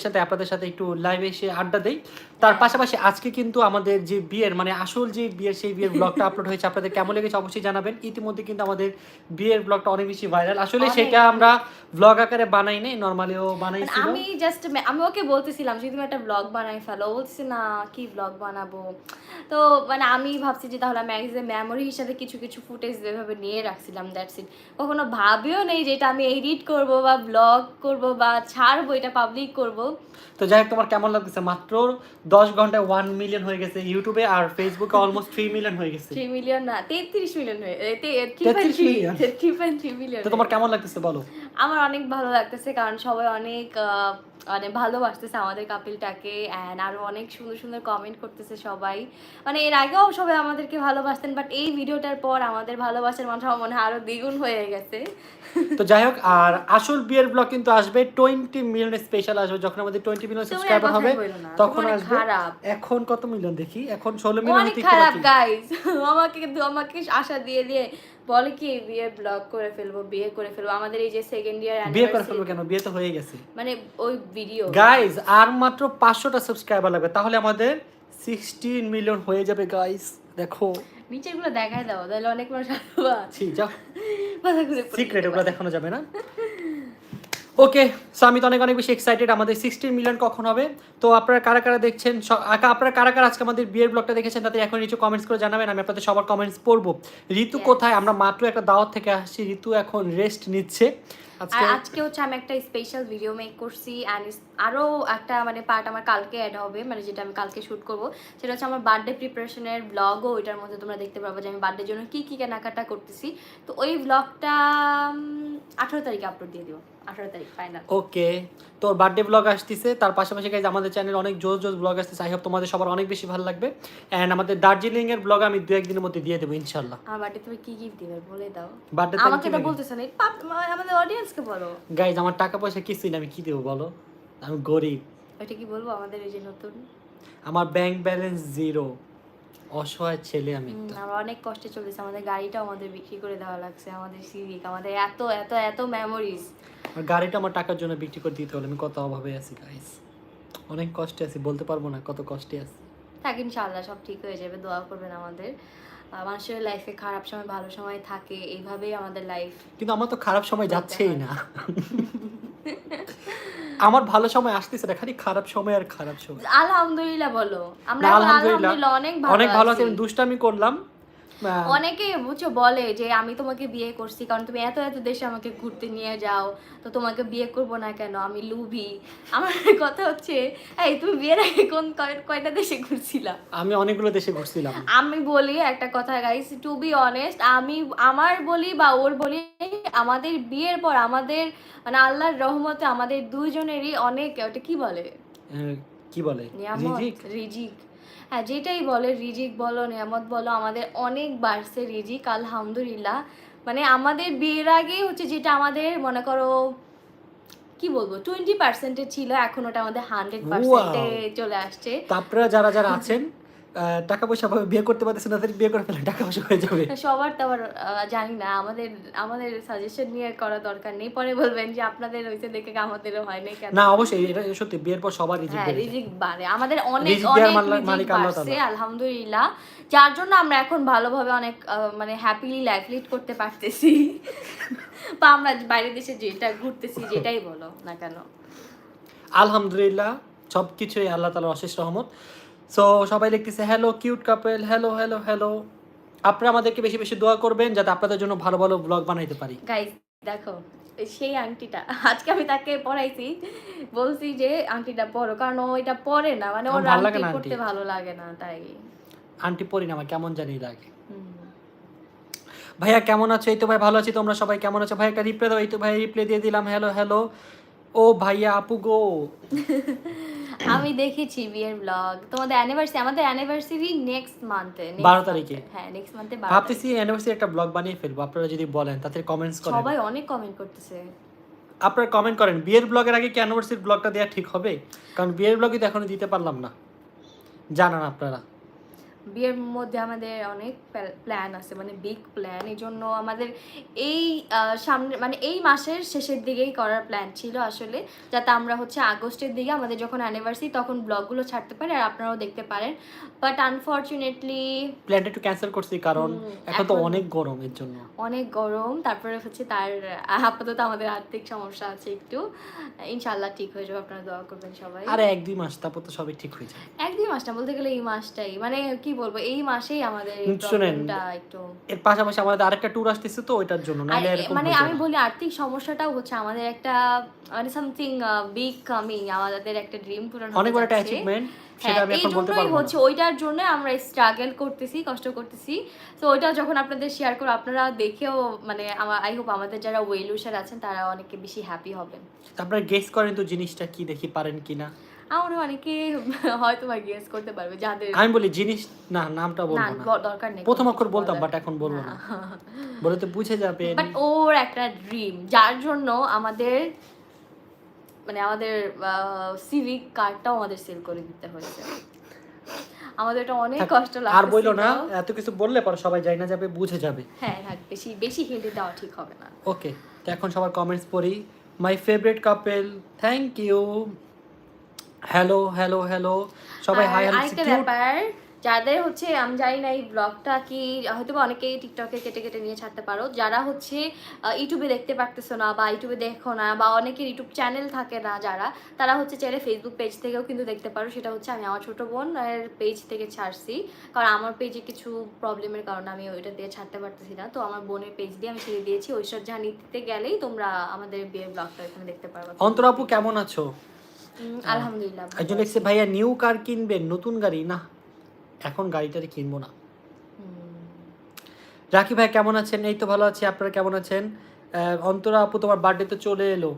সাথে আপনাদের সাথে একটু লাইভে এসে আড্ডা দেই। তার পাশাপাশি আজকে কিন্তু আমাদের যে বিয়ের মানে আসল যে বিয়ের সেই বিয়ের ব্লগটা আপলোড হয়েছে আপনাদের কেমন লেগেছে অবশ্যই জানাবেন। ইতিমধ্যে কিন্তু আমাদের বিয়ের ব্লগটা অনেক বেশি ভাইরাল আসলে সেটা আমরা ব্লগ আকারে বানাই নাই নর্মালিও মানে বানাইছিল আমি জাস্ট আমি ওকে বলতেছিলাম যে তুমি একটা ব্লগ বানাই ফেলো। বলছে না কি ব্লগ বানাবো? তো মানে আমি ভাবছি যে তাহলে আমি এ মেমোরি হিসাবে কিছু কিছু ফুটেজ এভাবে নিয়ে রাখছিলাম দ্যাটস ইট কখনো ভাবিও নেই যে এটা আমি এডিট করব বা ব্লগ করব বা ছাড়বো এটা পাবলিক করব। তো যাই হোক তোমার কেমন লাগতেছে? মাত্র দশ ঘন্টায় ওয়ান মিলিয়ন হয়ে গেছে ইউটিউবে আর ফেসবুকে অলমোস্ট থ্রি মিলিয়ন হয়ে গেছে। থ্রি মিলিয়ন না তেত্রিশ মিলিয়ন হয়ে 33 million? থ্রি মিলিয়ন তো তোমার কেমন লাগতেছে বলো? আমার অনেক ভালো লাগতেছে কারণ সবাই অনেক মানে ভালোবাসতেছে আমাদের কাপিলটাকে অ্যান্ড আরও অনেক সুন্দর সুন্দর কমেন্ট করতেছে সবাই। মানে এর আগেও সবাই আমাদেরকে ভালোবাসতেন বাট এই ভিডিওটার পর আমাদের ভালোবাসার মানুষ আমার মনে হয় আরও দ্বিগুণ হয়ে গেছে। তো যাই হোক আর আসল বিয়ের ব্লগ কিন্তু আসবে টোয়েন্টি মিলিয়ন স্পেশাল আসবে। যখন আমাদের টোয়েন্টি মিলিয়ন সাবস্ক্রাইবার হবে তখন আসবে খারাপ। এখন কত মিলিয়ন দেখি? এখন ষোলো মিলিয়ন খারাপ। গাইস আমাকে কিন্তু আমাকে আশা দিয়ে দিয়ে বলে কি বিয়ে ব্লগ করে ফেলব বিয়ে করে ফেলব? আমাদের এই যে সেকেন্ড ইয়ার বিয়ে করে ফেলব কেন? বিয়ে তো হয়ে গেছে। মানে ওই ভিডিও গাইজ আর মাত্র পাঁচশোটা সাবস্ক্রাইবার লাগবে। তাহলে আমাদের সিক্সটিন মিলিয়ন হয়ে যাবে গাইজ দেখো। নিচেগুলো দেখায় দাও তাহলে অনেক মানুষ ছি যাও। সিক্রেট ওগুলো দেখানো যাবে না? ওকে সো আমি তো অনেক অনেক বেশি এক্সাইটেড আমাদের সিক্সটিন মিলিয়ন কখন হবে? তো আপনারা কারা কারা দেখছেন? আপনারা কারা কারা আজকে আমাদের বিয়ের ব্লগটা দেখেছেন? তাদের এখন নিচে কমেন্টস করে জানাবেন আমি আপনাদের সবার কমেন্টস পড়ব। ঋতু কোথায়? আমরা মাত্র একটা দাওয়াত থেকে আসছি ঋতু এখন রেস্ট নিচ্ছে। আর আজকে হচ্ছে আমি একটা স্পেশাল ভিডিও মেক করছি অ্যান্ড আরও একটা মানে পার্ট আমার কালকে অ্যাড হবে মানে যেটা আমি কালকে শ্যুট করব। সেটা হচ্ছে আমার বার্থডে প্রিপারেশনের ব্লগও ওইটার মধ্যে তোমরা দেখতে পারব যে আমি বার্থডের জন্য কী কী কেনাকাটা করতেছি। তো ওই ব্লগটা আঠারো তারিখে আপলোড দিয়ে দিব। আঠারো তারিখ ফাইনাল ওকে তোর বার্থডে ব্লগ আসতেছে তার পাশাপাশি গাইজ আমাদের চ্যানেল অনেক জোর জোর ব্লগ আসতেছে আই হোপ তোমাদের সবার অনেক বেশি ভালো লাগবে। অ্যান্ড আমাদের দার্জিলিং এর ব্লগ আমি দু একদিনের মধ্যে দিয়ে দেবো ইনশাল্লাহ আমার বার্থডে তুমি কী গিফট দিবে বলে দাও। বার্থডে আমাকে তো বলতেছে না আমাদের অডিয়েন্সকে বলো। গাইজ আমার টাকা পয়সা কিছুই না আমি কি দেবো বলো? আমি গরিব। ওইটা কি বলব আমাদের এই যে নতুন? আমার ব্যাংক ব্যালেন্স জিরো অসহায় ছেলে আমি আমরা অনেক কষ্টে চলেছে আমাদের গাড়িটাও আমাদের বিক্রি করে দেওয়া লাগছে আমাদের সিভিক আমাদের এত এত এত মেমোরিজ আর গাড়িটা আমার টাকার জন্য বিক্রি করে দিতে হলো আমি কত অভাবে আছি গাইজ অনেক কষ্টে আছি বলতে পারব না কত কষ্টে আছি। থাক ইনশাআল্লাহ সব ঠিক হয়ে যাবে দোয়া করবেন আমাদের। মানুষের লাইফে খারাপ সময় ভালো সময় থাকে এইভাবেই আমাদের লাইফ কিন্তু আমার তো খারাপ সময় যাচ্ছেই না। আমার ভালো সময় আসতেছে না খালি খারাপ সময় আর খারাপ সময়। আলহামদুলিল্লাহ বলো। আমরা আলহামদুলিল্লাহ। অনেক ভালো অনেক ভালো আছি দুষ্টামি করলাম। অনেকে বুঝছ বলে যে আমি তোমাকে বিয়ে করছি কারণ তুমি এত এত দেশে আমাকে ঘুরতে নিয়ে যাও তো তোমাকে বিয়ে করব না কেন? আমি লুভি। আমার কথা হচ্ছে এই তুমি বিয়ের আগে কোন কয়- কয়টা দেশে ঘুরছিলা? আমি অনেকগুলো দেশে ঘুরছিলাম। আমি বলি একটা কথা গাইস টু বি অনেস্ট আমি আমার বলি বা ওর বলি আমাদের বিয়ের পর আমাদের মানে আল্লাহর রহমতে আমাদের দুজনেরই অনেক ওটা কি বলে? কি বলে? রিজিক? রিজিক। হ্যাঁ যেটাই বলে রিজিক বলো নিয়ামত বলো আমাদের অনেক বাড়ছে রিজিক আলহামদুলিল্লাহ। মানে আমাদের বিয়ের আগে হচ্ছে যেটা আমাদের মনে করো কি বলব টোয়েন্টি পার্সেন্টে ছিল এখন ওটা আমাদের হান্ড্রেড পার্সেন্টে চলে আসছে। তারপরে আপনারা যারা যারা আছেন টাকা পয়সা পাবে বিয়ে করতে পারতেছেন তাদের বিয়ে করে ফেলে টাকা পয়সা হয়ে যাবে। সবার তো আবার জানি না আমাদের আমাদের সাজেশন নিয়ে করা দরকার নেই। পরে বলবেন যে আপনাদের হয়েছে দেখে আমাদেরও হয় নাই কেন? না অবশ্যই এটা সত্যি বিয়ের পর সবার রিজিক হ্যাঁ রিজিক বাড়ে। আমাদের অনেক অনেক মালিক আল্লাহ তাআলা। আলহামদুলিল্লাহ। যার জন্য আমরা এখন ভালোভাবে অনেক মানে হ্যাপিলি লাইফ লিড করতে পারতেছি। বা আমরা বাইরের দেশে যেটা ঘুরতেছি যেটাই বলো না কেন। আলহামদুলিল্লাহ সব কিছুই আল্লাহ তালার অশেষ রহমত। সো সবাই লিখতেছে hello cute couple hello hello hello আপনারা আমাদেরকে বেশি বেশি দোয়া করবেন যাতে আপনাদের জন্য ভালো ভালো ব্লগ বানাইতে পারি। গাইজ দেখো সেই আংটিটা আজকে আমি তাকে পড়াইছি বলছি যে আংটিটা পরো কারণ ও এটা পরে না মানে ওর আংটি আংটি। পড়তে ভালো লাগে না তাই। আন্টি পরি না আমার কেমন জানি লাগে। ভাইয়া কেমন আছো? এই তো ভাই ভালো আছি তোমরা সবাই কেমন আছো? ভাই একটা রিপ্লে দাও এই তো ভাই রিপ্লে দিয়ে দিলাম হ্যালো হ্যালো ও ভাইয়া আপু গো। আমি দেখেছি বিয়ের ব্লগ তোমাদের অ্যানিভার্সারি আমাদের অ্যানিভার্সারি নেক্সট মান্থে 12 তারিখে। হ্যাঁ নেক্সট মান্থে 12 ভাবতেছি অ্যানিভার্সারি একটা ব্লগ বানিয়ে ফেলব আপনারা যদি বলেন তাতে কমেন্টস করেন। সবাই অনেক কমেন্ট করতেছে। আপনারা কমেন্ট করেন বিয়ের ব্লগের আগে কি অ্যানিভার্সারি ব্লগটা দেওয়া ঠিক হবে? কারণ বিয়ের ব্লগই তো এখনও দিতে পারলাম না। জানান আপনারা। বিয়ের মধ্যে আমাদের অনেক প্ল্যান আছে মানে বিগ প্ল্যান এই জন্য আমাদের এই সামনে মানে এই মাসের শেষের দিকেই করার প্ল্যান ছিল আসলে যাতে আমরা হচ্ছে আগস্টের দিকে আমাদের যখন অ্যানিভার্সারি তখন ব্লগগুলো ছাড়তে পারি আর আপনারাও দেখতে পারেন। বাট আনফর্চুনেটলি প্ল্যানটা একটু ক্যান্সেল করছি কারণ এখন তো অনেক গরম এর জন্য। অনেক গরম তারপরে হচ্ছে তার আপাতত আমাদের আর্থিক সমস্যা আছে একটু। ইনশাল্লাহ ঠিক হয়ে যাবে আপনারা দোয়া করবেন সবাই। আর এক দুই মাস তারপর তো সবই ঠিক হয়ে যাবে। এক দুই মাসটা বলতে গেলে এই মাসটাই। মানে কি বলব এই মাসেই আমাদের শুনেন, একটু এর পাশাপাশি আমাদের আরেকটা ট্যুর আসতেছে তো ওইটার জন্য নাহলে এরকম মানে আমি বলি আর্থিক সমস্যাটাও হচ্ছে আমাদের একটা মানে সামথিং বিগ কামিং আমাদের একটা ড্রিম পূরণ অনেক বড় একটা অ্যাচিভমেন্ট সেটা আমি এখন বলতে পারব হচ্ছে ওইটার জন্য আমরা স্ট্রাগল করতেছি কষ্ট করতেছি। তো ওইটা যখন আপনাদের শেয়ার করো আপনারা দেখেও মানে আই হোপ আমাদের যারা ওয়েল উইশার আছেন তারা অনেকে বেশি হ্যাপি হবেন আপনারা গেস করেন তো জিনিসটা কি দেখি পারেন কিনা। আমার অনেকে হয়তো বা গেস করতে পারবে যাদের আমি বলি জিনিস না নামটা বলব না দরকার নেই। প্রথম অক্ষর বলতাম বাট এখন বলব না। বলে তো বুঝে যাবেন। বাট ওর একটা ড্রিম যার জন্য আমাদের মানে আমাদের সিভিক কার্ডটাও আমাদের সেল করে দিতে হয়েছে। আমাদের এটা অনেক কষ্ট লাগছে আর বইলো না এত কিছু বললে পরে সবাই যাই না যাবে বুঝে যাবে। হ্যাঁ থাক বেশি বেশি হিন্ট দেওয়া ঠিক হবে না। ওকে তো এখন সবার কমেন্টস পড়ি। My favourite couple thank you hello hello hello সবাই হাই হ্যালো আরেকটা ব্যাপার যাদের হচ্ছে আমি জানি না এই ব্লগটা কি হয়তো অনেকেই টিকটকে কেটে কেটে নিয়ে ছাড়তে পারো। যারা হচ্ছে ইউটিউবে দেখতে পারতেছো না বা ইউটিউবে দেখো না বা অনেকের ইউটিউব চ্যানেল থাকে না যারা তারা হচ্ছে চাইলে ফেসবুক পেজ থেকেও কিন্তু দেখতে পারো। সেটা হচ্ছে আমি আমার ছোটো বোন পেজ থেকে ছাড়ছি। কারণ আমার পেজে কিছু প্রবলেমের কারণে আমি ওইটা দিয়ে ছাড়তে পারতেছি না। তো আমার বোনের পেজ দিয়ে আমি ছেড়ে দিয়েছি। ঐশ্বর্যা নিতে গেলেই তোমরা আমাদের বিয়ের ব্লগটা এখানে দেখতে পারবে। অন্তর আপু কেমন আছো? আলহামদুলিল্লাহ একজন লিখছে ভাইয়া নিউ কার কিনবেন নতুন গাড়ি? না এখন গাড়িটারি কিনবো না। রাকি ভাই কেমন আছেন? এই তো ভালো আছি আপনারা কেমন আছেন? অন্তরা আপু তোমার বার্থডে তো চলে এলো।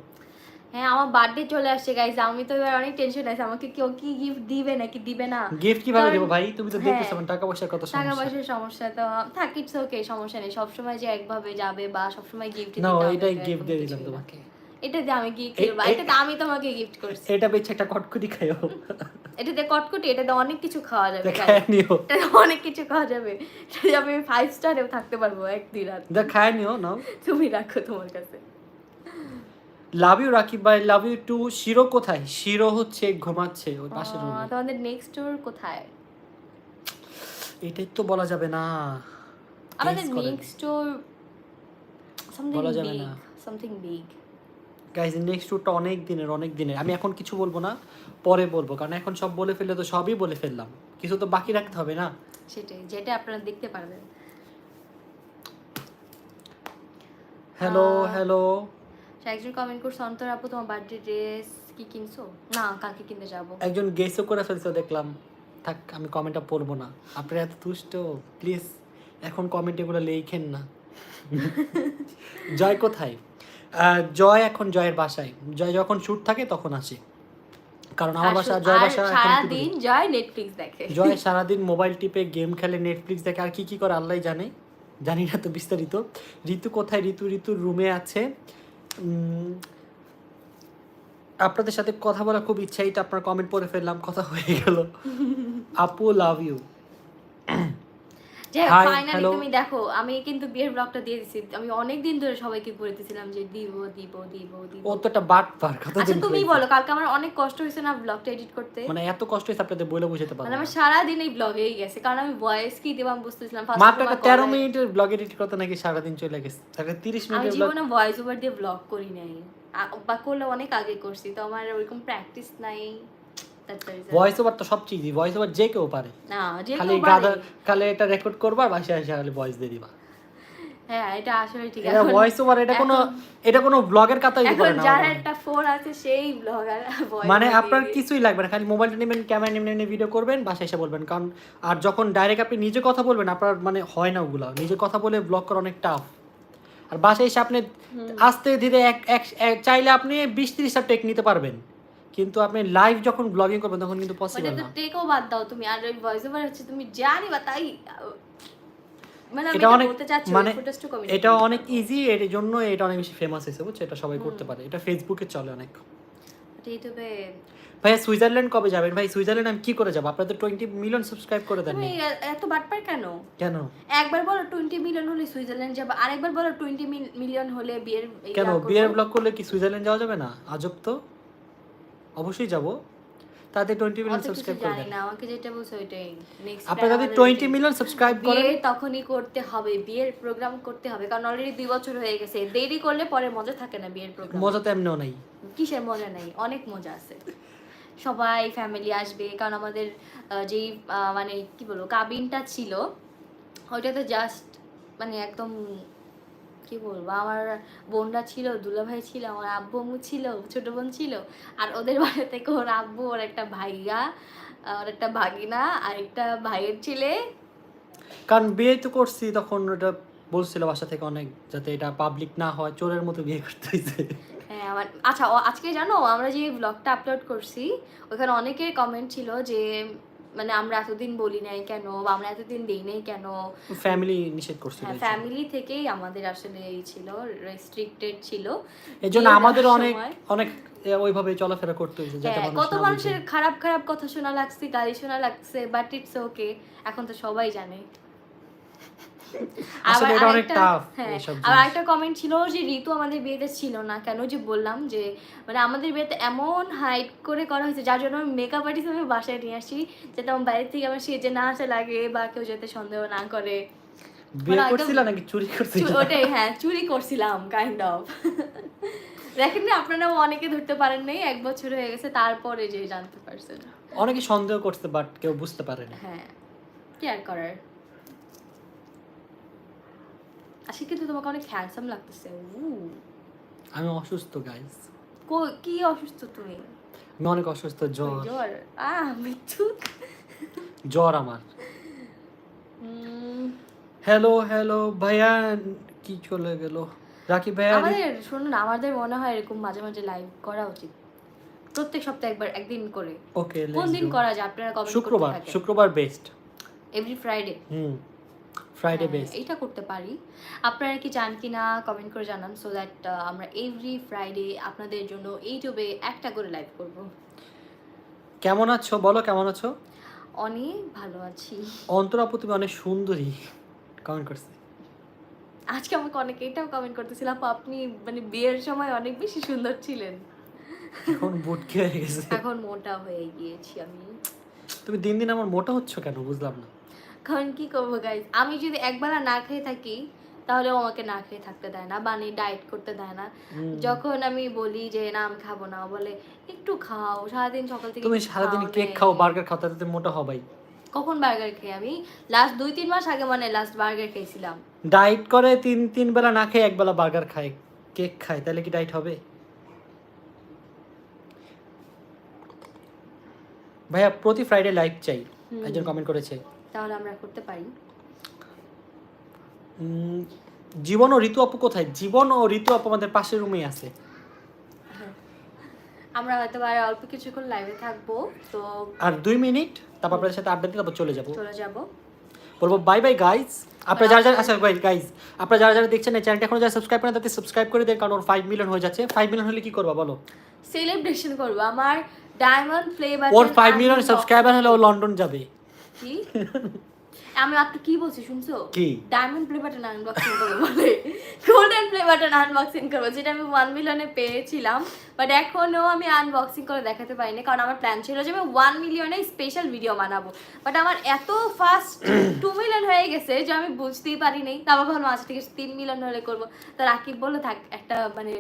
হ্যাঁ আমার বার্থডে চলে আসছে গাইজ আমি তো এবার অনেক টেনশন আছে। আমাকে কেউ কি গিফট দিবে নাকি দিবে না? গিফট কীভাবে দেবো ভাই? তুমি তো হ্যাঁ। দেখতেছো আমার টাকা পয়সার কত টাকা সমস্যা। পয়সার সমস্যা তো থাক ইটস ওকে সমস্যা নেই। সবসময় যে একভাবে যাবে বা সবসময় গিফট না এটাই গিফট দিয়ে দিলাম তোমাকে। এটা দিয়ে আমি কিনবো এ- এটা আমি তোমাকে গিফট করছি। এটা বেছে একটা কটকুটি খাইও। এটা দিয়ে কটকটি এটা দিয়ে অনেক কিছু খাওয়া যাবে খায় নিও। এটা অনেক কিছু খাওয়া যাবে। এটা আমি ফাইভ স্টারেও থাকতে পারব একদিন রাত। দেখ খায় নিও নাও। তুমি রাখো তোমার কাছে। লাভ ইউ রাকিব ভাই লাভ ইউ টু শিরো কোথায়? শিরো হচ্ছে ঘুমাচ্ছে ওই পাশের রুমে তোমাদের নেক্সট ট্যুর কোথায়? এটাই তো বলা যাবে না। আমাদের নেক্সট ট্যুর সামথিং বলা যাবে বিগ না। সামথিং বিগ গাইজ নেক্সট ট্যুরটা অনেক দিনের অনেক দিনের। আমি এখন কিছু বলব না পরে বলব কারণ এখন সব বলে ফেললে তো সবই বলে ফেললাম। কিছু তো বাকি রাখতে হবে না? সেটাই যেটা আপনারা দেখতে পারবেন। হ্যালো হ্যালো একজন কমেন্ট করছে অন্তর আপু তোমার বার্থডে ড্রেস কি কিনছো? না কালকে কিনতে যাব। একজন গেসও করে ফেলছে দেখলাম। থাক আমি কমেন্টটা পড়ব না। আপনারা এত তুষ্ট প্লিজ এখন কমেন্ট এগুলো লেখেন না। জয় কোথায়? জয় এখন জয়ের বাসায়। জয় যখন শুট থাকে তখন আসে। কারণ আমার বাসা জয় বাসা সারাদিন জয় নেটফ্লিক্স দেখে। জয় সারাদিন মোবাইল টিপে গেম খেলে নেটফ্লিক্স দেখে। আর কি কি করে আল্লাহ জানে? জানি না তো বিস্তারিত। ঋতু কোথায়? ঋতু ঋতুর রুমে আছে। আপনাদের সাথে কথা বলার খুব ইচ্ছা এটা আপনার কমেন্ট পড়ে ফেললাম কথা হয়ে গেল। আপু লাভ ইউ যে ফাইনালি তুমি দেখো আমি কিন্তু বিয়ের ব্লগটা দিয়ে দিছি। আমি অনেক দিন ধরে সবাইকে বলতেছিলাম যে দিব দিব দিব দিব। ও তো একটা বাট পার কথা আচ্ছা তুমি বলো কালকে আমার অনেক কষ্ট হয়েছে না ব্লগটা এডিট করতে? মানে এত কষ্ট হয়েছে আপনাদের বলে বুঝাতে পারব মানে না। আমার সারাদিন এই ব্লগেই গেছে কারণ আমি ভয়েস কি দেব আমি বুঝতেছিলাম First মাত্র তোমার একটা তেরো গলায়- মিনিটের ব্লগ এডিট করতে নাকি সারাদিন চলে গেছে। তাহলে তিরিশ আমি মিনিটের ব্লগ জীবনে ভয়েস ওভার দিয়ে ব্লগ করি নাই। বা করলে অনেক আগে করছি তো আমার ওরকম প্র্যাকটিস নাই. ভয়েস ওভার তো সবচেয়ে ইজি ভয়েস ওভার যে কেউ পারে। না যে খালি গাদা খালি এটা রেকর্ড করবা বাসায় এসে খালি ভয়েস দিয়ে দিবা। হ্যাঁ এটা আসলে ঠিক। এটা ভয়েস ওভার এটা কোনো এটা কোনো ব্লগের না যার মনে। একটা ফোন আছে সেই ব্লগার আপনার কিছুই লাগবে না খালি মোবাইলটা নেবেন ক্যামেরা নেবেন ভিডিও করবেন বাসায় এসে বলবেন। কারণ আর যখন ডাইরেক্ট আপনি নিজে কথা বলবেন আপনার মানে হয় না ওগুলো। নিজে কথা বলে ব্লগ করা অনেক টাফ আর বাসায় এসে আপনি আস্তে ধীরে এক এক এক- চাইলে আপনি বিশ ত্রিশটা টেক নিতে পারবেন। কিন্তু আপনি লাইভ যখন ব্লগিং করবেন তখন কিন্তু পসিবল তো না। টেকও বাদ দাও তুমি আর ওই ভয়েস ওভার হচ্ছে তুমি জানি বা তাই মানে এটা অনেক মানে এটা ইজি এর জন্য এটা অনেক বেশি ফেমাস হয়েছে বুঝছ? এটা সবাই করতে পারে। এটা ফেসবুকে চলে অনেক। ইউটিউবে ভাইয়া সুইজারল্যান্ড কবে যাবেন? ভাই সুইজারল্যান্ড আমি কি করে যাব? আপনাদের টোয়েন্টি মিলিয়ন সাবস্ক্রাইব করে দেন এত বাটপার কেন? কেন? একবার বলো টোয়েন্টি মিলিয়ন হলে সুইজারল্যান্ড যাব আরেকবার বলো টোয়েন্টি মিলিয়ন হলে বিয়ের কেন? বিয়ের ব্লগ করলে কি সুইজারল্যান্ড যাওয়া যাবে না? আজব তো। অবশ্যই যাব। তাতে টোয়েন্টি মিলিয়ন অত কিছু সাবস্ক্রাইব করে জানি দেন। না আমাকে যেটা বলছো ওইটাই। নেক্সট আপনারা যদি টোয়েন্টি মিলিয়ন সাবস্ক্রাইব করেন বিয়ে তখনই করতে হবে বিয়ের প্রোগ্রাম করতে হবে কারণ অলরেডি দুই বছর হয়ে গেছে। দেরি করলে পরে মজা থাকে না বিয়ের প্রোগ্রাম মজা তো এমনিও নাই। কিসের মজা নেই? অনেক মজা আছে। সবাই ফ্যামিলি আসবে কারণ আমাদের যেই মানে কি বলব কাবিনটা ছিল ওইটাতে জাস্ট মানে একদম কি বলব? আমার বোনরা ছিল দুলাভাই ছিল আমার আব্বু আম্মু ছিল ছোট বোন ছিল। আর ওদের বাড়ি থেকে ওর আব্বু ওর একটা ভাইয়া ওর একটা ভাগিনা আর একটা ভাইয়ের ছেলে। কারণ বিয়ে তো করছি তখন ওটা বলছিল বাসা থেকে অনেক যাতে এটা পাবলিক না হয় চোরের মতো বিয়ে করতে হয়েছে হ্যাঁ আমার আচ্ছা আজকে জানো আমরা যে ব্লগটা আপলোড করছি ওখানে অনেকের কমেন্ট ছিল যে মানে আমরা এতদিন বলি নাই কেন বা আমরা এতদিন দেই নাই কেন? ফ্যামিলি নিষেধ করছিল ফ্যামিলি থেকেই আমাদের আসলে এই ছিল রেস্ট্রিক্টেড ছিল। এজন্য আমাদের অনেক অনেক ওইভাবে চলাফেরা করতে হয়েছে যাতে হ্যাঁ কত মানুষের খারাপ খারাপ কথা শোনা লাগছে গালি শোনা লাগছে বাট ইটস ওকে এখন তো সবাই জানে। Tough, হ্যাঁ আর একটা কমেন্ট ছিল যে ঋতু আমাদের বিয়েতে ছিল না কেন যে বললাম যে মানে আমাদের বিয়েতে এমন হাইট করে করা হয়েছে যার জন্য আমি মেকআপ আর্টিস্ট আমি বাসায় নিয়ে আসি যাতে আমার বাইরে থেকে আমার সেজে না আসা লাগে বা কেউ যাতে সন্দেহ না করে। বিয়ে মানে নাকি চুরি করছিল? ওটাই হ্যাঁ চুরি করছিলাম কাইন্ড অফ দেখেন না আপনারা অনেকে ধরতে পারেন নাই এক বছর হয়ে গেছে তারপরে যে জানতে পারছেন। অনেকে সন্দেহ করছে বাট কেউ বুঝতে পারে না। হ্যাঁ কি আর করার? আজকে কিন্তু তোমাকে অনেক হ্যান্ডসাম লাগতেছে। আমি অসুস্থ গাইস কি অসুস্থ তুমি? আমি অনেক অসুস্থ জ্বর। জ্বর? আহ মৃত্যু? জ্বর আমার। হ্যালো হ্যালো ভাইয়া কি চলে গেল? রাকি ভাইয়া আমাদের শুনুন আমাদের মনে হয় এরকম মাঝে মাঝে লাইভ করা উচিত। প্রত্যেক সপ্তাহে একবার একদিন করে। ওকে কোন দিন করা যায়? আপনারা কমেন্ট শুক্রবার শুক্রবার best every Friday hmm. Friday best best এইটা করতে পারি। আপনারা কি চান কি না কমেন্ট করে জানান সো দ্যাট আমরা এভরি ফ্রাইডে আপনাদের জন্য ইউটিউবে একটা করে লাইভ করব। কেমন আছো? বলো কেমন আছো? অনেক ভালো আছি। অন্তর আপু তুমি অনেক সুন্দরী। কমেন্ট করছে। আজকে আমাকে অনেকে এটাও কমেন্ট করতেছিল আপু আপনি মানে বিয়ের সময় অনেক বেশি সুন্দর ছিলেন। এখন বুটকে হয়ে গেছে। এখন মোটা হয়ে গিয়েছি আমি। তুমি দিন দিন আমার মোটা হচ্ছ কেন? বুঝলাম না। কারণ কি করব গাইজ আমি যদি একবেলা না খেয়ে থাকি তাহলে ও আমাকে না খেয়ে থাকতে দেয় না বানি ডায়েট করতে দেয় না। যখন আমি বলি যে না আমি খাব না বলে একটু খাও সারাদিন সকাল থেকে তুমি সারাদিন কেক খাও বার্গার খাও তাতে মোটা হবাই। কখন বার্গার খেয়ে আমি? লাস্ট দুই তিন মাস আগে মানে লাস্ট বার্গার খেয়েছিলাম। ডায়েট করে তিন তিন বেলা না খেয়ে এক বেলা বার্গার খায় কেক খায় তাহলে কি ডায়েট হবে? ভাইয়া প্রতি ফ্রাইডে লাইভ চাই। একজন কমেন্ট করেছে তাহলে আমরা করতে পারি। জীবন ও ঋতু আপু কোথায়? জীবন ও ঋতু আপু আমাদের পাশের রুমেই আছে। আমরা হয়তো আর অল্প কিছুক্ষণ লাইভে থাকব তো আর দুই মিনিট তারপর আপনাদের সাথে আড্ডা দিয়ে তারপর চলে যাব। চলে যাব। বলব বাই বাই গাইস আপনারা যারা যারা আচ্ছা বাই গাইস আপনারা যারা যারা দেখছেন এই চ্যানেলটা এখন যারা সাবস্ক্রাইব করেন তাতে সাবস্ক্রাইব করে দেন কারণ ওর ফাইভ মিলিয়ন হয়ে যাচ্ছে। ফাইভ মিলিয়ন হলে কি করবা বলো? সেলিব্রেশন করব। আমার ডায়মন্ড ফ্লেভার ওর ফাইভ মিলিয়ন সাবস্ক্রাইবার হলে ও লন্ডন যাবে। কি? আমি মাত্র কি বলছি শুনছো? কি? ডায়মন্ড প্লে বাটন আনবক্সিং করব বলে। গোল্ডেন প্লে বাটন আনবক্সিং করব যেটা আমি ওয়ান মিলিয়নে পেয়েছিলাম বাট এখনও আমি আনবক্সিং করে দেখাতে পারিনি কারণ আমার প্ল্যান ছিল যে আমি ওয়ান মিলিয়নে স্পেশাল ভিডিও বানাবো। বাট আমার এত ফাস্ট টু মিলিয়ন হয়ে গেছে যে আমি বুঝতেই পারিনি। তারপর ভাবলাম আচ্ছা ঠিক আছে তিন মিলিয়ন হলে করব। তো রাকিব বলল থাক একটা মানে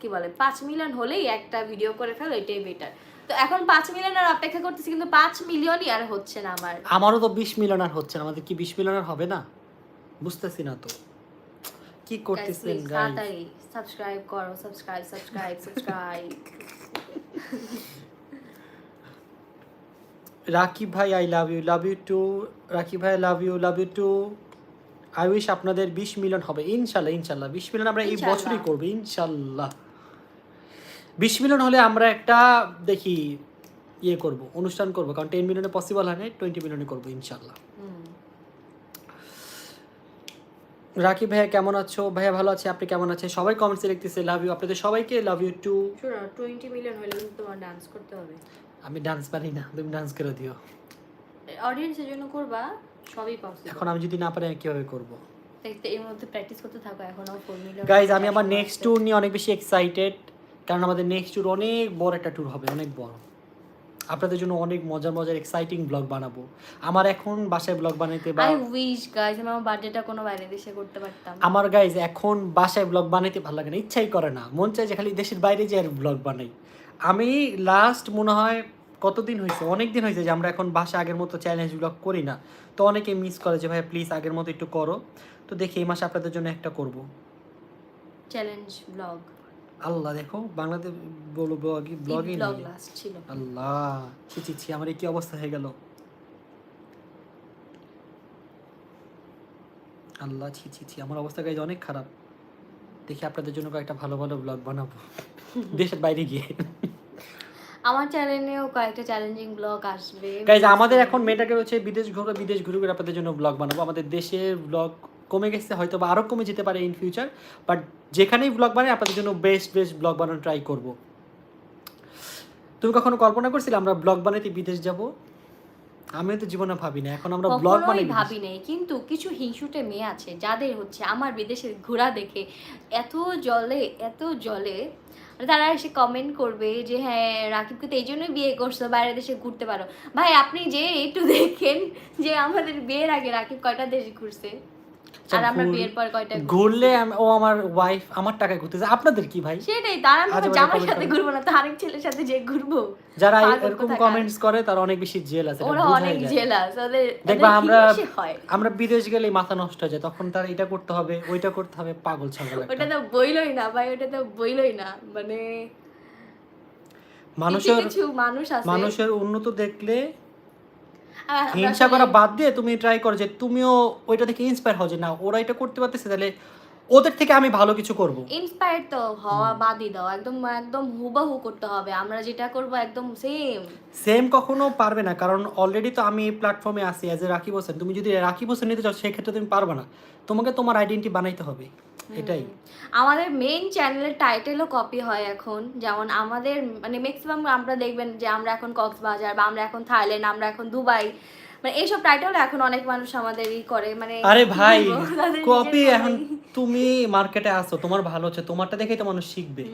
কি বলে পাঁচ মিলিয়ন হলেই একটা ভিডিও করে ফেলো এটাই বেটার তো এখন পাঁচ মিলিয়ন আর অপেক্ষা করতেছি কিন্তু পাঁচ মিলিয়নই আর হচ্ছে না আমার। আমারও তো বিশ মিলিয়ন আর হচ্ছে না আমাদের কি বিশ মিলিয়ন আর হবে না? বুঝতেছি না তো। কি করতেছেন তাড়াতাড়ি সাবস্ক্রাইব করো সাবস্ক্রাইব সাবস্ক্রাইব সাবস্ক্রাইব রাকিব ভাই I love you love you too Rakib ভাই love you love you too I wish আপনাদের বিশ মিলিয়ন হবে। ইনশাল্লাহ ইনশাল্লাহ বিশ মিলিয়ন আমরা এই বছরই করব ইনশাল্লাহ। বিশ মিলিয়ন হলে আমরা একটা দেখি ইয়ে করব অনুষ্ঠান করব কারণ টেন মিলিয়নে পসিবল হয় না টোয়েন্টি মিলিয়নে করব ইনশাল্লাহ রাকিব ভাইয়া কেমন আছো? ভাইয়া ভালো আছে? আপনি কেমন আছেন? সবাই কমেন্টসে লিখতেছে লাভ ইউ আপনাদের সবাইকে love you too twenty million হলে কিন্তু তোমার ডান্স করতে হবে। আমি ডান্স পারি না তুমি ডান্স করে দিও। অডিয়েন্সের জন্য করবা সবই পসিবল এখন আমি যদি না পারি আমি কীভাবে করব? এর মধ্যে প্র্যাকটিস করতে থাকো এখনও গাইজ আমি আমার নেক্সট ট্যুর নিয়ে অনেক বেশি এক্সাইটেড কারণ আমাদের নেক্সট ট্যুর অনেক বড় একটা ট্যুর হবে অনেক বড়। আপনাদের জন্য অনেক মজার মজার এক্সাইটিং ব্লগ বানাবো। আমার এখন বাসায় ব্লগ বানাইতে বা আই উইশ গাইস আমি আমার বার্থডেটা কোনো বাইরে দেশে করতে পারতাম। আমার গাইজ এখন বাসায় ব্লগ বানাইতে ভালো লাগে না ইচ্ছাই করে না। মন চায় যে খালি দেশের বাইরে যে ব্লগ বানাই। আমি লাস্ট মনে হয় কতদিন হয়েছে অনেক দিন হয়েছে যে আমরা এখন বাসা আগের মতো চ্যালেঞ্জ ব্লগ করি না। তো অনেকে মিস করে যে ভাই প্লিজ আগের মতো একটু করো। তো দেখি এই মাসে আপনাদের জন্য একটা করব। চ্যালেঞ্জ ব্লগ আল্লাহ দেখো বাংলাদেশ বলো ব্লগ ছিল। আল্লাহ ছি ছি ছি আমার কি অবস্থা হয়ে গেল? আল্লাহ ছি ছি ছি আমার অবস্থা গাইজ অনেক খারাপ। দেখি আপনাদের জন্য কয়েকটা ভালো ভালো ব্লগ বানাবো। দেশের বাইরে গিয়ে। আমার চ্যানেলেও কয়েকটা চ্যালেঞ্জিং ব্লগ আসবে। গাইজ আমাদের এখন মেয়েটাকে হচ্ছে বিদেশ ঘুরে বিদেশ ঘুরে ঘুরে আপনাদের জন্য ব্লগ বানাবো। আমাদের দেশের ব্লগ কমে গেছে হয়তো বা আরও কমে যেতে পারে ইন ফিউচার বাট যেখানেই ব্লগ বানাই আপনাদের জন্য বেস্ট বেস্ট ব্লগ বানানো ট্রাই করব। তুমি কখনো কল্পনা করছিলে আমরা ব্লগ বানাইতে বিদেশ যাব? আমি তো জীবনে ভাবি না এখন আমরা ব্লগ বানাই ভাবি নাই কিন্তু কিছু হিংসুটে মেয়ে আছে যাদের হচ্ছে আমার বিদেশের ঘোরা দেখে এত জলে এত জলে মানে তারা এসে কমেন্ট করবে যে হ্যাঁ রাকিবকে তো এই জন্যই বিয়ে করছ বাইরে দেশে ঘুরতে পারো। ভাই আপনি যে একটু দেখেন যে আমাদের বিয়ের আগে রাকিব কয়টা দেশ ঘুরছে? আর আমরা বিয়ের পর কয়টা ঘুরলে ও আমার ওয়াইফ আমার টাকায় ঘুরতেছে। আপনাদের কি ভাই? সেটাই তার আমি জামার সাথে ঘুরবো না তো আরেক ছেলের সাথে যে ঘুরবো যারা এরকম কমেন্টস করে তারা অনেক বেশি জেল আছে ওরা অনেক যায়। জেলাস ওদের দেখবা আমরা আমরা বিদেশ গেলে মাথা নষ্ট হয়ে যায় তখন তার এটা করতে হবে ওইটা করতে হবে পাগল ছাগল। ওটা তো বইলই না ভাই ওটা তো বইলই না মানে মানুষের মানুষ আছে। মানুষের উন্নত দেখলে হিংসা করা বাদ দিয়ে তুমি ট্রাই করো যে তুমিও ওইটা থেকে ইন্সপায়ার হও যে না ওরা এটা করতে পারতেছে তাহলে ওদের থেকে আমি ভালো কিছু করব। ইন্সপায়ার তো হওয়া বাদই দাও একদম একদম হুবাহু করতে হবে আমরা যেটা করব একদম সেম সেম কখনো পারবে না কারণ অলরেডি তো আমি এই প্ল্যাটফর্মে আছি অ্যাজ এ রাকিব হোসেন। তুমি যদি রাকিব হোসেন নিতে চাও সেক্ষেত্রে তুমি পারবে না। তোমাকে তোমার আইডেন্টি বানাইতে হবে এটাই। আমাদের মেইন চ্যানেলের টাইটেলও কপি হয় এখন যেমন আমাদের মানে ম্যাক্সিমাম আমরা দেখবেন যে আমরা এখন কক্সবাজার বা আমরা এখন থাইল্যান্ড আমরা এখন দুবাই মানে এইসব টাইটেল এখন অনেক মানুষ আমাদের ই করে মানে আরে ভাই কপি এখন তুমি মার্কেটে আসো তোমার ভালো হচ্ছে তোমারটা দেখেই তো মানুষ শিখবে।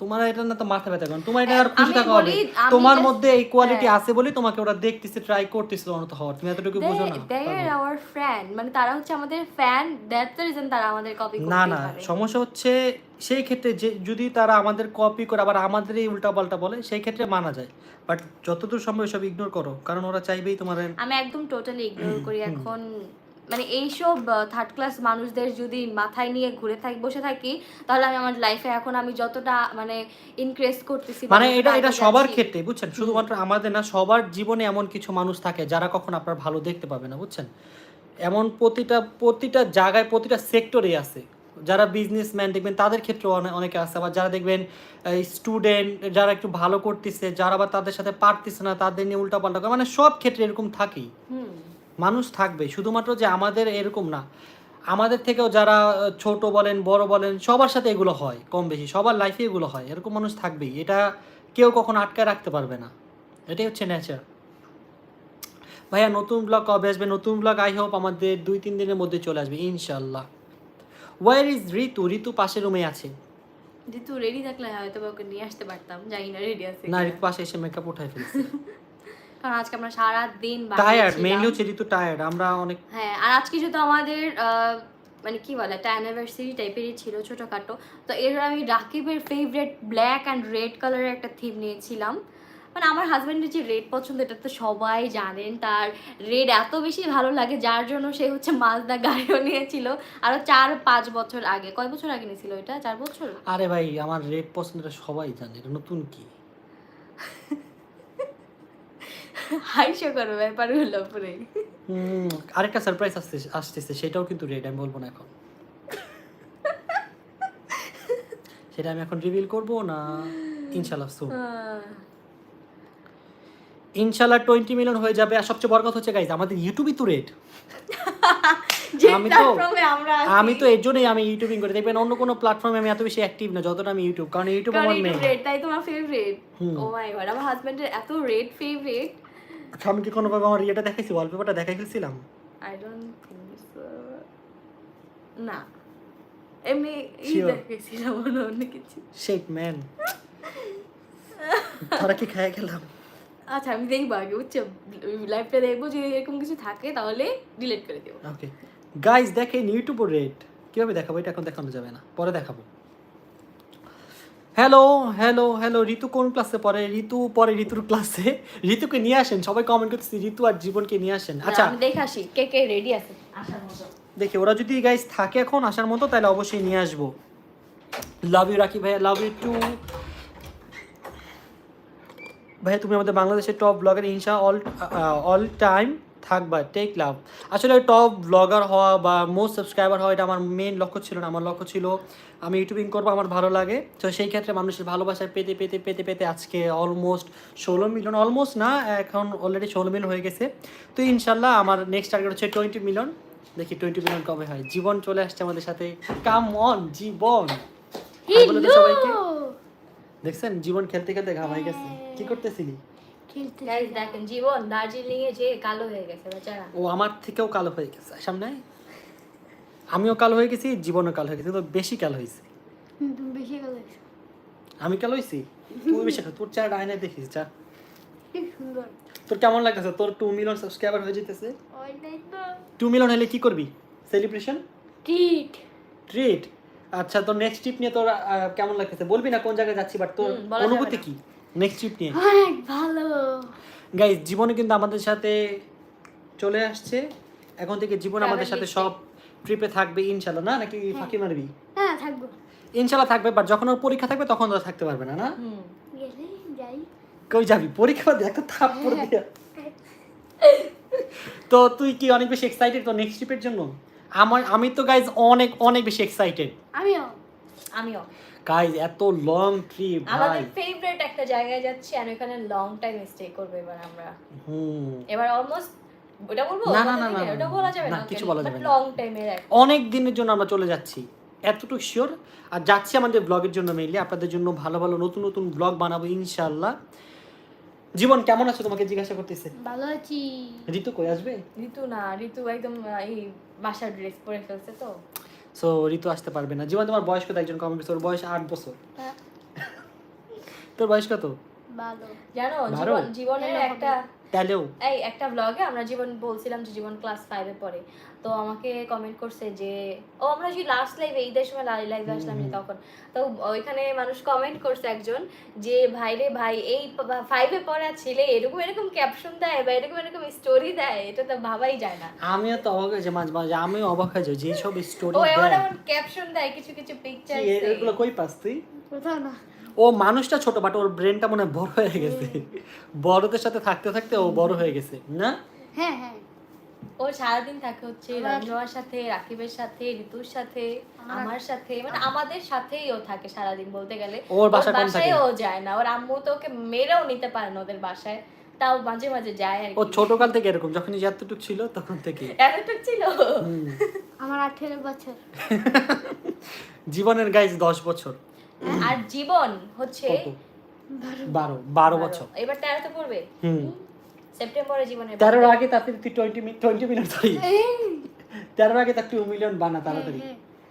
তোমার এটা না তো মাথা ব্যথা কারণ তোমার এটা আর খুশি থাকা হবে। তোমার মধ্যে এই কোয়ালিটি হ্যাঁ। আছে বলেই তোমাকে ওরা দেখতেছে ট্রাই করতেছে উন্নত হওয়ার। তুমি এতটুকু বুঝো না দে আর আওয়ার ফ্যান মানে তারা হচ্ছে আমাদের ফ্যান দ্যাটস দ্য রিজন তারা আমাদের কপি করতে না না সমস্যা হচ্ছে সেই ক্ষেত্রে যে যদি তারা আমাদের কপি করে আবার আমাদের এই উল্টা পাল্টা বলে সেই ক্ষেত্রে মানা যায়। বাট যতদূর সম্ভব সব ইগনোর করো কারণ ওরা চাইবেই তোমার আমি একদম টোটালি ইগনোর করি এখন। মানে এইসব থার্ড ক্লাস মানুষদের যদি মাথায় নিয়ে ঘুরে থাকি বসে থাকি তাহলে আমি আমার লাইফে এখন আমি যতটা মানে ইনক্রেস করতেছি মানে এটা এটা সবার ক্ষেত্রে বুঝছেন? শুধুমাত্র আমাদের না সবার জীবনে এমন কিছু মানুষ থাকে যারা কখন আপনার ভালো দেখতে পাবে না বুঝছেন? এমন প্রতিটা প্রতিটা জায়গায় প্রতিটা সেক্টরে আছে। যারা বিজনেসম্যান দেখবেন তাদের ক্ষেত্রেও অনে- অনেকে আছে। আবার যারা দেখবেন স্টুডেন্ট যারা একটু ভালো করতেছে যারা আবার তাদের সাথে পারতেছে না তাদের নিয়ে উল্টাপাল্টা করে মানে সব ক্ষেত্রে এরকম থাকেই। হুম। মানুষ থাকবে শুধুমাত্র যে আমাদের এরকম না। আমাদের থেকেও যারা ছোট বলেন বড় বলেন সবার সাথে এগুলো হয় কম বেশি। সবার লাইফে এগুলো হয় এরকম মানুষ থাকবেই। এটা কেউ কখনো আটকায় রাখতে পারবে না। এটাই হচ্ছে নেচার ভাইয়া নতুন ব্লগ কবে আসবে? নতুন ব্লগ আই হোপ আমাদের দুই তিন দিনের মধ্যে চলে আসবে ইনশাল্লাহ ওয়ার ইজ ঋতু ঋতু পাশের রুমে আছে। ঋতু রেডি থাকলে হয়তো বা ওকে নিয়ে আসতে পারতাম জানি না রেডি আছে না। ঋতু পাশে এসে মেকআপ উঠাই ফেলছে। কারণ আজকে আমরা সারা দিন টায়ার্ড মেইনলি হচ্ছে ঋতু টায়ার্ড আমরা অনেক হ্যাঁ আর আজকে যেহেতু আমাদের মানে কি বলে একটা অ্যানিভার্সারি টাইপেরই ছিল ছোটোখাটো। তো এর আমি রাকিবের ফেভারেট ব্ল্যাক অ্যান্ড রেড কালারের একটা থিম নিয়েছিলাম। মানে আমার হাজব্যান্ডের যে রেড পছন্দ এটা তো সবাই জানেন তার রেড এত বেশি ভালো লাগে যার জন্য সে হচ্ছে মাজদা গাড়িও নিয়েছিল। আরও চার পাঁচ বছর আগে। কয় বছর আগে নিয়েছিল এটা? চার বছর? আরে ভাই আমার রেড পছন্দটা সবাই জানে এটা নতুন কি? হাইশো করো ব্যাপারগুলো পরে। হুম, আরেকটা সারপ্রাইজ আসতে আসতেছে সেটাও কিন্তু রেড আমি বলব না এখন। সেটা আমি এখন রিভিল করব না? ইনশাল্লাহ সুন ইনশাল্লাহ টোয়েন্টি মিলিয়ন হয়ে যাবে। আর সবচেয়ে বড় কথা হচ্ছে গাইজ আমাদের ইউটিউবই তো রেড আমি তো। আমি এর জন্যই আমি ইউটিউবিং করি। দেখবেন অন্য কোনো প্ল্যাটফর্মে আমি এত বেশি অ্যাক্টিভ না যতটা আমি ইউটিউব কারণ ইউটিউব আমার red, তাই তোমার ফেভারিট ও মাই গড আমার হাজবেন্ডের এত রেড ফেভারিট আচ্ছা আমি কি কোনোভাবে আমার ইয়েটা দেখাইছি? ওয়ালপেপারটা দেখাই ফেলছিলাম? আই ডোন্ট থিংক সো না। এমনি ই. দেখেছিলাম অন্য অন্য কিছু। শেট ম্যান তোরা কি খেয়ে গেলাম? আচ্ছা আমি দেখব আগে বুঝছ? লাইভটা দেখব যদি এরকম কিছু থাকে তাহলে ডিলিট করে দেবো। ওকে গাইস দেখেন ইউটিউব রেট কীভাবে দেখাবো? এটা এখন দেখানো যাবে না। পরে দেখাবো। হ্যালো হ্যালো হ্যালো ঋতু কোন ক্লাসে পড়ে? ঋতু পরে ঋতুর ক্লাসে ঋতুকে নিয়ে আসেন। সবাই কমেন্ট করতেছি ঋতু আর জীবনকে নিয়ে আসেন। আচ্ছা। আমি দেখে আসি কে কে রেডি আছে? আসার মতো। দেখি ওরা যদি গাইজ থাকে এখন আসার মতো তাহলে অবশ্যই নিয়ে আসব। লাভ ইউ রাখি ভাইয়া লাভ ইউ টু ভাইয়া তুমি আমাদের বাংলাদেশের টপ ব্লগার ইনশা অল অল টাইম থাকবা টেক লাভ আসলে টপ ব্লগার হওয়া বা মোস্ট সাবস্ক্রাইবার হওয়া এটা আমার মেন লক্ষ্য ছিল না আমার লক্ষ্য ছিল আমি ইউটিউবিং করব আমার ভালো লাগে। তো সেই ক্ষেত্রে মানুষের ভালোবাসায় পেতে পেতে পেতে পেতে আজকে অলমোস্ট ষোলো মিলিয়ন অলমোস্ট না এখন অলরেডি ষোলো মিলিয়ন হয়ে গেছে। তো ইনশাল্লাহ আমার নেক্সট টার্গেট হচ্ছে টোয়েন্টি মিলিয়ন দেখি টোয়েন্টি মিলিয়ন কবে হয়। জীবন চলে আসছে আমাদের সাথে। Come on Jibon. সবাইকে। দেখছেন? জীবন খেলতে খেলতে ঘামাই গেছে। কি করতেছিলি? গাইস দেখেন জীবন দার্জিলিং এ যে কালো হয়ে গেছে বেচারা। ও আমার থেকেও কালো হয়ে গেছে সামনে। আমিও কালো হয়ে গেছি জীবনও কালো হয়ে গেছে তো বেশি কালো হয়েছে। তুমি বেশি গেলে আমি কালো হয়েছি? তুই বেশি কালো। তোর চার আয়নায় দেখিস সুন্দর। তোর কেমন লাগতেছে? তোর টু মিলিয়ন সাবস্ক্রাইবার হয়ে যেতেছে। টু মিলিয়ন হলে কি করবি? সেলিব্রেশন টিট ট্রিট আচ্ছা তোর নেক্সট ট্রিপ নিয়ে তোর কেমন লাগতেছে? বলবি না কোন জায়গায় যাচ্ছি বাট তোর অনুভূতি কি? নেক্সট ট্রিপ নিয়ে। অনেক ভালো। গাইজ জীবনে কিন্তু আমাদের সাথে চলে আসছে। এখন থেকে জীবন আমাদের সাথে সব ট্রিপে থাকবে ইনশাল্লাহ না? নাকি ফাঁকি মারবি হ্যাঁ থাকব। ইনশাল্লাহ থাকবে বাট যখন ওর পরীক্ষা থাকবে তখন ওরা থাকতে পারবে না না? হুম। কই যাবি? পরীক্ষা দিয়ে একটা থাপ পড়ে দিয়া। তো তুই কি অনেক বেশি এক্সাইটেড তো নেক্সট ট্রিপের জন্য? আমার আমি তো গাইজ অনেক অনেক বেশি এক্সাইটেড আমিও। আমিও। গাইজ এত লং ট্রিপ আমাদের ফেভারিট একটা জায়গায় যাচ্ছি আর ওখানে লং টাইম স্টে করব এবার আমরা। হুম। এবার অলমোস্ট ওটা বলব? না, না, না, না, ওটা বলা যাবে না, কিছু বলা যাবে না। লং টাইমের অনেক দিনের জন্য আমরা চলে যাচ্ছি। এতটুকু শিওর আর যাচ্ছি আমাদের ব্লগের জন্য মেইনলি আপনাদের জন্য ভালো ভালো নতুন নতুন ব্লগ বানাবো ইনশাল্লাহ জীবন কেমন আছে তোমাকে জিজ্ঞাসা করতেছে? ভালো আছি। ঋতু কই আসবে? ঋতু না ঋতু একদম এই বাসার ড্রেস পরে ফেলছে তো। সো ঋতু আসতে পারবে না। জীবন তোমার বয়স কত একজন কমেন্ট করছে ওর বয়স আট বছর। হ্যাঁ, তোর বয়স কত? ভালো জানো? জীবন জীবনের একটা তাহলেও এই একটা ব্লগে আমরা জীবন বলছিলাম যে জীবন ক্লাস ফাইভে পড়ে। তো আমাকে কমেন্ট করছে যে ও আমরা যে লাস্ট লাইভে ঈদের সময় লাইভে আসলাম যে তখন। তো ওইখানে মানুষ কমেন্ট করছে একজন যে ভাই রে ভাই এই ফাইভে পড়া ছেলে এরকম এরকম ক্যাপশন দেয় বা এরকম এরকম স্টোরি দেয় এটা তো ভাবাই যায় না। আমিও তো অবাক হয়েছে মাঝে মাঝে আমিও অবাক হয়ে যাই যেসব স্টোরি ও এমন এমন ক্যাপশন দেয় কিছু কিছু পিকচার এগুলো কই পাস তুই? কোথাও না। ও মানুষটা ছোট বাট ওর ব্রেনটা মনে হয় বড় হয়ে গেছে। বড়দের সাথে থাকতে থাকতে ও বড় হয়ে গেছে না? হ্যাঁ হ্যাঁ। ও সারাদিন থাকে হচ্ছে রঞ্জনার সাথে রাকিবের সাথে ঋতুর সাথে আমার- সাথে মানে আমাদের সাথেই ও থাকে সারাদিন বলতে গেলে। ওর বাসায় ও যায় না। ওর আম্মু তো ওকে মেরেও নিতে পারে না ওদের বাসায়। তাও মাঝে মাঝে যায় আর ও ছোটকাল থেকে এরকম যখনই যতটুক ছিল তখন থেকে। এতটুক ছিল? আমার আঠেরো বছর। জীবনের গাইজ দশ বছর। আর জীবন হচ্ছে বারো বারো। বছর। এবার তেরোতে পড়বে? হুম। সেপ্টেম্বরে জীবনের তেরোর আগে তাতে তুই টোয়েন্টি টোয়েন্টি মিলিয়ন সরি তেরোর আগে তার টু মিলিয়ন বানা তাড়াতাড়ি।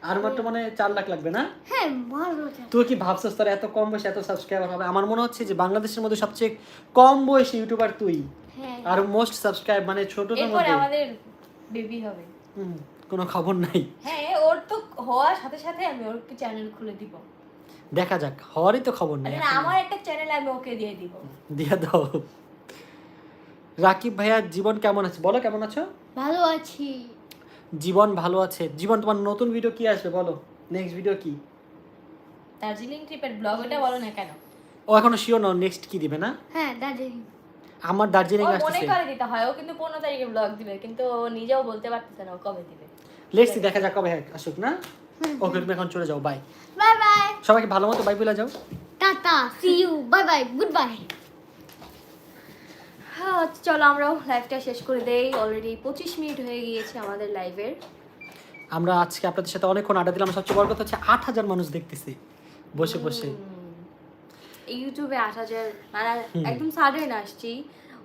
আর মাত্র মানে চার লাখ লাগবে না? হ্যাঁ তুই কি ভাবছিস তোর এত কম বয়সে এত সাবস্ক্রাইবার হবে? আমার মনে হচ্ছে যে বাংলাদেশের মধ্যে সবচেয়ে কম বয়সী ইউটিউবার তুই। হ্যাঁ। আর মোস্ট সাবস্ক্রাইব মানে এরপরে আমাদের বেবি হবে। কোনো খবর নাই। হ্যাঁ ওর তো হওয়ার সাথে সাথে আমি ওর চ্যানেল খুলে দিব। দেখা যাক হওয়ারই তো খবর নেই আরে আমার একটা চ্যানেল আমি ওকে দিয়ে দিব। দিয়ে দাও। রাকিব ভাইয়া জীবন কেমন আছে? বলো কেমন আছো? ভালো আছি। জীবন ভালো আছে। জীবন তোমার নতুন ভিডিও কি আসবে বলো? নেক্সট ভিডিও কি? দার্জিলিং ট্রিপের ব্লগ ওটা বলো না কেন? ও এখনও শিওর না নেক্সট কি দিবে না? হ্যাঁ দার্জিলিং। আমার দার্জিলিং ও মনে করে দিতে হয় ও কিন্তু পনেরো তারিখে ব্লগ দিবে কিন্তু ও নিজেও বলতে পারতেছে না ও কবে দিবে। লেটস দেখা যাক কবে আসুক না? ওকে তুমি এখন চলে যাও বাই বাই বাই সবাইকে ভালো মতো বাই বলে যাও। Tata see you bye bye goodbye হ্যাঁ চলো আমরাও লাইভটা শেষ করে দেই। অলরেডি পঁচিশ মিনিট হয়ে গিয়েছে আমাদের লাইভের আমরা আজকে আপনাদের সাথে অনেকক্ষণ আড্ডা দিলাম। সবচেয়ে বড় কথা হচ্ছে আট হাজার মানুষ দেখতেছি বসে বসে। ইউটিউবে আট হাজার মানে একদম সাডেন আসছি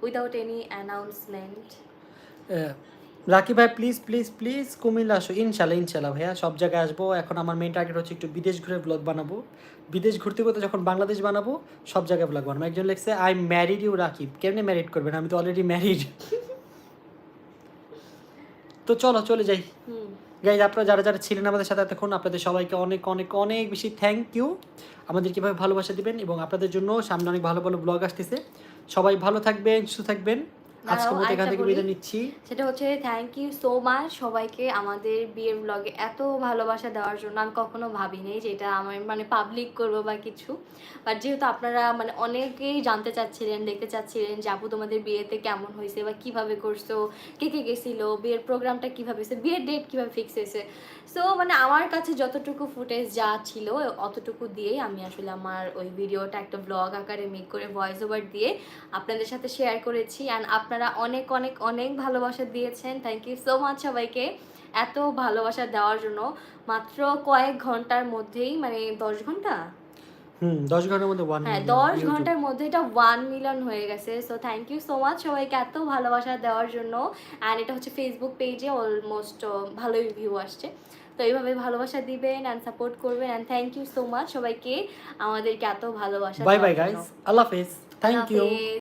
উইদাউট এনি অ্যানাউন্সমেন্ট রাকি ভাই প্লিজ প্লিজ প্লিজ কুমিল্লা আসো। ইনশাল্লাহ ইনশাল্লাহ ভাইয়া সব জায়গায় আসব। এখন আমার মেন টার্গেট হচ্ছে একটু বিদেশ ঘুরে ব্লগ বানাবো। বিদেশ ঘুরতে ঘুরতে যখন বাংলাদেশ বানাবো সব জায়গায় ব্লগ বানাবো। একজন লিখছে আই ম্যারিড ইউ রাকিব। কেমনে ম্যারিড করবেন? আমি তো অলরেডি ম্যারিড তো চলো চলে যাই। হুম। গাইজ আপনারা যারা যারা ছিলেন আমাদের সাথে এতক্ষণ আপনাদের সবাইকে অনেক অনেক অনেক বেশি থ্যাংক ইউ আমাদের কীভাবে ভালোবাসা দিবেন এবং আপনাদের জন্য সামনে অনেক ভালো ভালো ব্লগ আসতেছে। সবাই ভালো থাকবেন সুস্থ থাকবেন। আজকের মতো এখান থেকে বিদায় নিচ্ছি। সেটা হচ্ছে থ্যাংক ইউ সো মাচ সবাইকে আমাদের বিয়ের ব্লগে এত ভালোবাসা দেওয়ার জন্য। আমি কখনো ভাবিনি যে এটা আমার মানে পাবলিক করব বা কিছু। বাট যেহেতু আপনারা মানে অনেকেই জানতে চাচ্ছিলেন দেখতে চাচ্ছিলেন যে আপু তোমাদের বিয়েতে কেমন হয়েছে বা কীভাবে করছ? কে কে গেছিল? বিয়ের প্রোগ্রামটা কীভাবে হয়েছে? বিয়ের ডেট কীভাবে ফিক্স হয়েছে? সো মানে আমার কাছে যতটুকু ফুটেজ যা ছিল অতটুকু দিয়েই আমি আসলে আমার ওই ভিডিওটা একটা ব্লগ আকারে মেক করে ভয়েস ওভার দিয়ে আপনাদের সাথে শেয়ার করেছি। অ্যান্ড আপনারা অনেক অনেক অনেক ভালোবাসা দিয়েছেন। থ্যাংক ইউ সো মাচ সবাইকে এত ভালোবাসা দেওয়ার জন্য। মাত্র কয়েক ঘণ্টার মধ্যেই মানে দশ ঘণ্টা? হুম দশ ঘণ্টার মধ্যে ওয়ান হ্যাঁ দশ ঘণ্টার মধ্যে এটা ওয়ান মিলিয়ন হয়ে গেছে। So thank you so much সবাইকে এত ভালোবাসা দেওয়ার জন্য। এটা হচ্ছে ফেসবুক পেজে অলমোস্ট ভালোই ভিউ আসছে। তো এইভাবে ভালোবাসা দিবেন অ্যান্ড সাপোর্ট করবেন। And thank you so much সবাইকে আমাদেরকে এত ভালোবাসা বাই বাই গাইস আল্লাহ হাফেজ। Thank you.